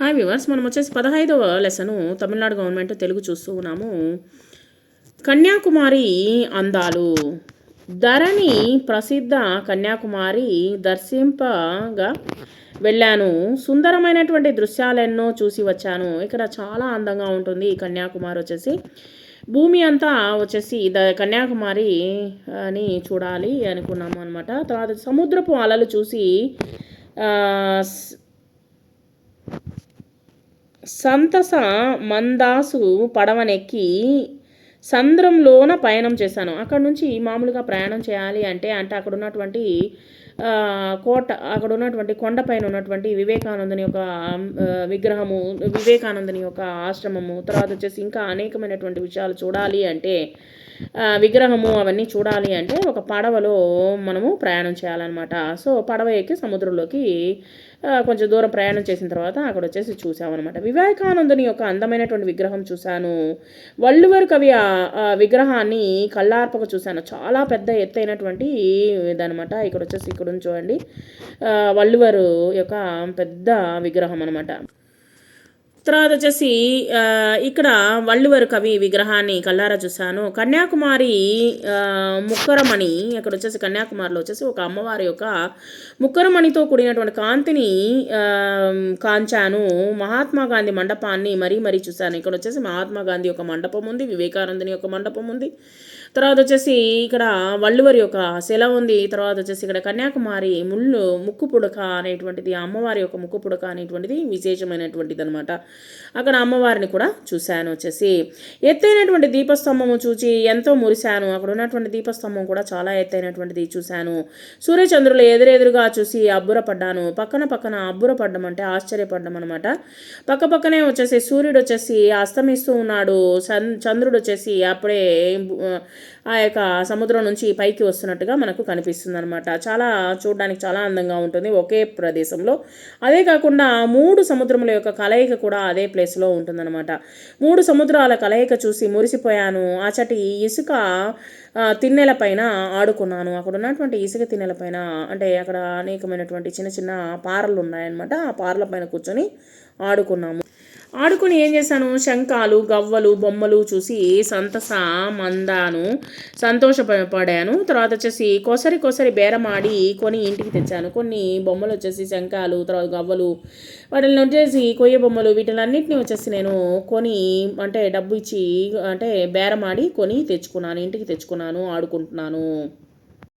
Hi viewers మనం వచ్చేసి పదహైదవ లెసను తమిళనాడు గవర్నమెంట్ తెలుగు చూస్తూ ఉన్నాము. కన్యాకుమారి అందాలు. ధరణి ప్రసిద్ధ కన్యాకుమారి దర్శింపగా వెళ్ళాను. సుందరమైనటువంటి దృశ్యాలెన్నో చూసి వచ్చాను. ఇక్కడ చాలా అందంగా ఉంటుంది కన్యాకుమారి వచ్చేసి. భూమి అంతా వచ్చేసి ద కన్యాకుమారి అని చూడాలి అనుకున్నాము అనమాట తర్వాత సముద్రపు అలలు చూసి సంతస మందాసు పడవనెక్కి సంద్రంలోన పయనం చేశాను. అక్కడ నుంచి మామూలుగా ప్రయాణం చేయాలి అంటే అంటే అక్కడ ఉన్నటువంటి కోట అక్కడ ఉన్నటువంటి కొండపైన ఉన్నటువంటి వివేకానందుని యొక్క విగ్రహము వివేకానందుని యొక్క ఆశ్రమము తర్వాత వచ్చేసి ఇంకా అనేకమైనటువంటి విషయాలు చూడాలి అంటే విగ్రహము అవన్నీ చూడాలి అంటే ఒక పడవలో మనము ప్రయాణం చేయాలన్నమాట. సో పడవ ఎక్కి సముద్రంలోకి కొంచెం దూరం ప్రయాణం చేసిన తర్వాత అక్కడ వచ్చేసి చూసామన్నమాట. వివేకానందుని యొక్క అందమైనటువంటి విగ్రహం చూశాను. వల్లువర్ కవి ఆ విగ్రహాన్ని కళ్ళార్పక చూశాను. చాలా పెద్ద ఎత్తైనటువంటి ఇదనమాట ఇక్కడ వచ్చేసి ఇక్కడ చూడండి. ఆ, వల్లువరు యొక్క పెద్ద విగ్రహం అనమాట తర్వాత వచ్చేసి ఇక్కడ వల్లువరు కవి విగ్రహాన్ని కల్లారా చూశాను. కన్యాకుమారి ముక్కరమణి అక్కడ వచ్చేసి కన్యాకుమారిలో వచ్చేసి ఒక అమ్మవారి యొక్క ముక్కరమణితో కూడినటువంటి కాంతిని కాంచాను. మహాత్మా గాంధీ మండపాన్ని మరీ మరీ చూశాను. ఇక్కడ వచ్చేసి మహాత్మా గాంధీ యొక్క మండపం ఉంది వివేకానందుని యొక్క మండపం ఉంది. తర్వాత వచ్చేసి ఇక్కడ వల్లువరి యొక్క శిల ఉంది. తర్వాత వచ్చేసి ఇక్కడ కన్యాకుమారి ముళ్ళు ముక్కు పుడక అనేటువంటిది అమ్మవారి యొక్క ముక్కు పుడక అనేటువంటిది విశేషమైనటువంటిది అనమాట అక్కడ అమ్మవారిని కూడా చూశాను వచ్చేసి. ఎత్తైనటువంటి దీపస్తంభము చూచి ఎంతో మురిశాను. అక్కడ ఉన్నటువంటి దీపస్తంభం కూడా చాలా ఎత్తైనటువంటిది చూశాను. సూర్యచంద్రులు ఎదురెదురుగా చూసి అబ్బురపడ్డాను. పక్కన పక్కన అబ్బురపడ్డం అంటే ఆశ్చర్యపడ్డం అనమాట పక్క పక్కనే వచ్చేసి సూర్యుడు వచ్చేసి అస్తమిస్తూ ఉన్నాడు. చంద్రుడు వచ్చేసి అప్పుడే ఆ యొక్క సముద్రం నుంచి పైకి వస్తున్నట్టుగా మనకు కనిపిస్తుంది అనమాట చాలా చూడడానికి చాలా అందంగా ఉంటుంది ఒకే ప్రదేశంలో. అదే కాకుండా మూడు సముద్రముల యొక్క కలయిక కూడా అదే ప్లేస్లో ఉంటుందన్నమాట. మూడు సముద్రాల కలయిక చూసి మురిసిపోయాను. అచటి ఇసుక తిన్నెలపైన తిన్నెల పైన ఆడుకున్నాను. అక్కడ ఉన్నటువంటి ఇసుక తిన్నెల పైన అంటే అక్కడ అనేకమైనటువంటి చిన్న చిన్న పారలు ఉన్నాయన్నమాట. ఆ పారల పైన కూర్చొని ఆడుకున్నాము. ఆడుకుని ఏం చేశాను? శంఖాలు గవ్వలు బొమ్మలు చూసి సంతస మందాను. సంతోషపడాను తర్వాత వచ్చేసి కొసరి కొసరి బేరమాడి కొని ఇంటికి తెచ్చాను. కొన్ని బొమ్మలు వచ్చేసి శంఖాలు తర్వాత గవ్వలు. వాటిని వచ్చేసి కొయ్య బొమ్మలు వీటిలన్నింటినీ వచ్చేసి నేను కొని అంటే డబ్బు ఇచ్చి అంటే బేరమాడి కొని తెచ్చుకున్నాను. ఇంటికి తెచ్చుకున్నాను ఆడుకుంటున్నాను.